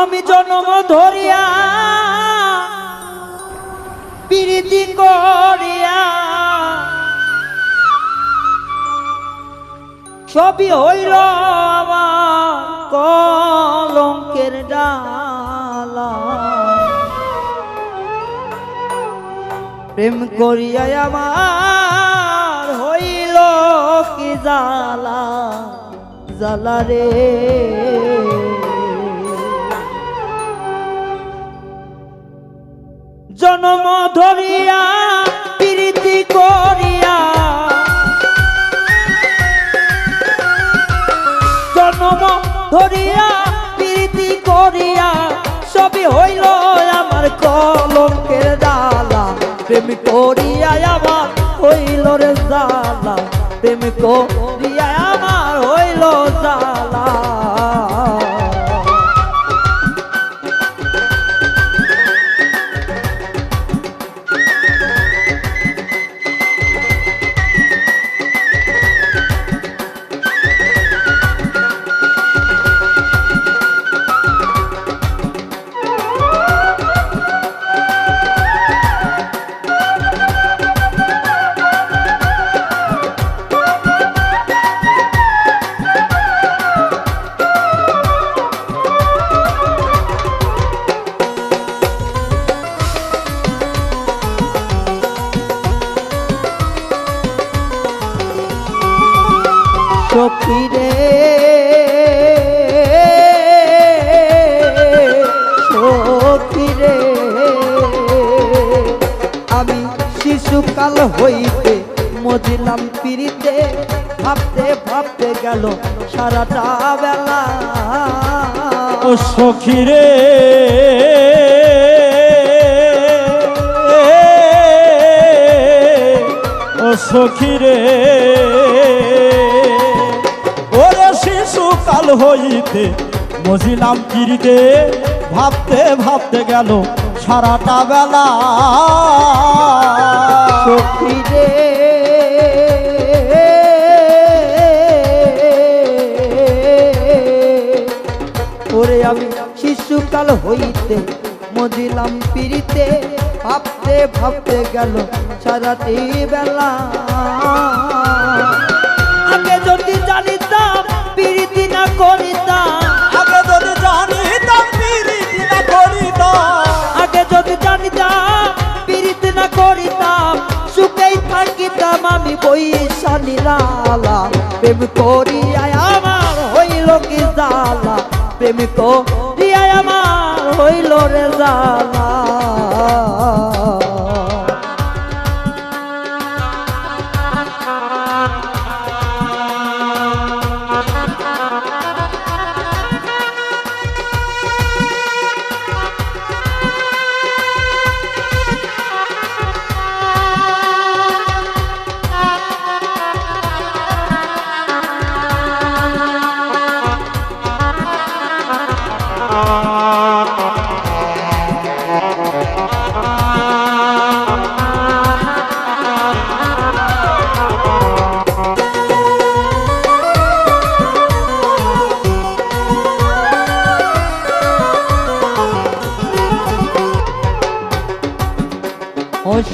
আমি জন্ম ধরিয়া, প্রীতি করিয়া, সবই হইল কলঙ্কের ডালা। প্রেম করিয়া আমার হইল কি জালা জালা রে। জনম ধরিয়া প্রীতি করিয়া। জনম ধরিয়া, প্রীতি করিয়া, সবই হইল আমার কলঙ্কের ডালা প্রেম করিয়া আমার হইল রে জালা প্রেম করিয়া আমার হইল জালা শিশুকাল হইতে মজিলাম পিড়িতে, ভাবতে ভাবতে গেল সারাটা বেলা। ও সখী রে, ও সখী রে, ওরে শিশু কাল হইতে মজিলাম পিড়িতে, ভাবতে ভাবতে গেল সারাটা বেলা। রে। ওরে আমি শিশুকাল হইতে মজিলাম পিড়িতে, ভাবতে ভাবতে গেল সারাটি বেলা। আগে যদি জানিতাম আমি বৈশা নিরালা, প্রেম করিয়া আমার হইল কি জালা প্রেম করিয়া আমার হইল রে জালা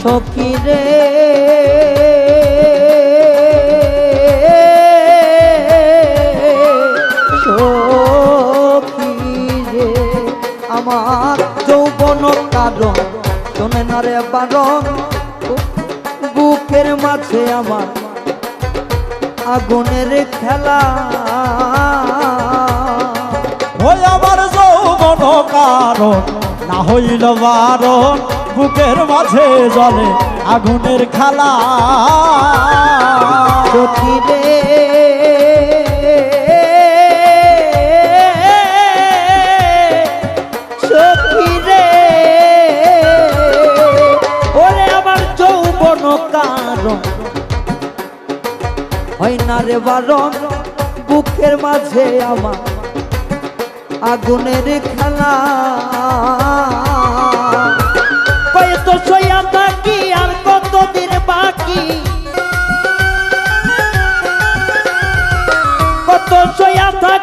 সখী রে আমার যৌবন কারণ শোনে না রে বারণ বুকের মাঝে আমার আগুনের খেলা। ওই আমার যৌবন কারণ না হইল বারণ বুকের মাঝে জলে আগুনের খালা। ওরে আমার যৌবন কারণ। হয় না রে বারণ বুকের মাঝে আমার আগুনের খেলা।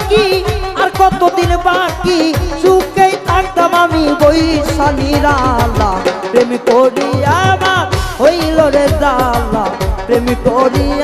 থাকি আর কতদিন বাকি? সুখে থাকতাম আমি বৈশালী রালা। প্রেম করিয়া হইল রে জালা। প্রেম করিয়া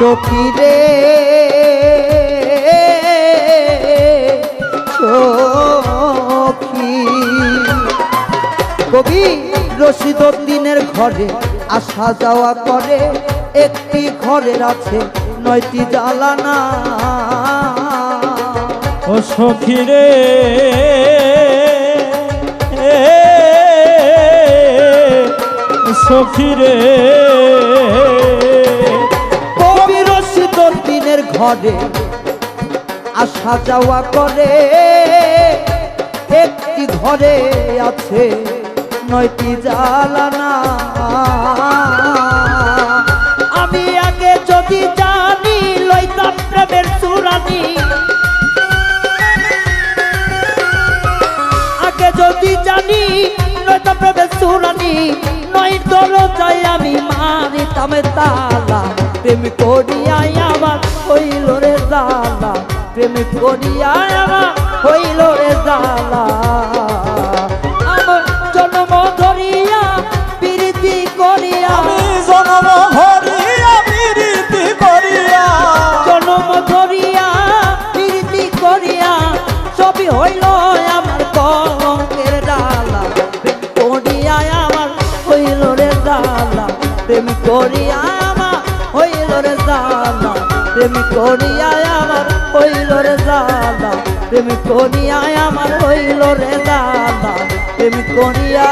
সখী রে। সখী। কবি রশিদ দিনের ঘরে আসা যাওয়া করে, একটি ঘরের আছে নয়টি জ্বালানা ও সখী রে। ঘরে আসা যাওয়া করে। একটি ঘরে আছে, নয়টি জ্বালানা আমি আগে যদি জানি, লইতাম প্রেমের চূড়ানি। আগে যদি জানি নয়তো প্রেমের চূড়ানি। নয় দরজায় আমি মারিতাম তালা। প্রেম করিয়াই আমার হইল রে জালা প্রেম করিয়াই আমার হইল রে জালা আমার জন্ম ধরিয়া প্রীতি করিয়া। জনম হরিয়া বিরীতি করিয়া। জন্ম ধরিয়া প্রীতি করিয়া সবই হইল আমার কলঙ্কের ডালা প্রেম করিয়া আমার হইল রে প্রেম করিয়া প্রেম করিয়া আমার হইল রে দাদা প্রেম করিয়া আমার হইল রে দাদা প্রেম করিয়া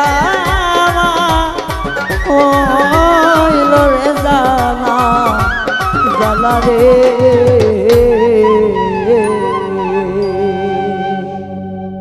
হইল রে দাদা দাদা রে।